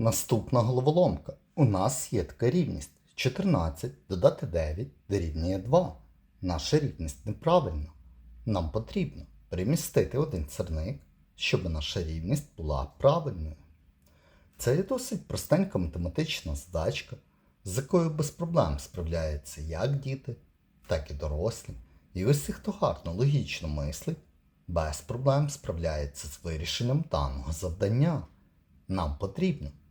Наступна головоломка. У нас є така рівність. 14 додати 9 дорівнює 2. Наша рівність неправильна. Нам потрібно перемістити один сірник, щоб наша рівність була правильною. Це є досить простенька математична задачка, з якою без проблем справляються як діти, так і дорослі. І усі, хто гарно логічно мислить, без проблем справляється з вирішенням даного завдання. Нам потрібно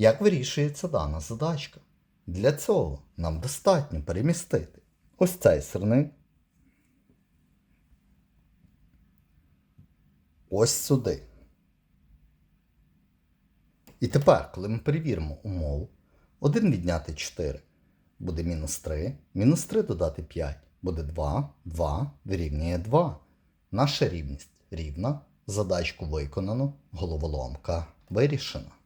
Як вирішується дана задачка? Для цього нам достатньо перемістити ось цей сирник ось сюди. І тепер, коли ми перевіримо умову, 1 відняти 4 буде мінус 3, мінус 3 додати 5 буде 2, 2 дорівнює 2. Наша рівність рівна, задачку виконано, головоломка вирішена.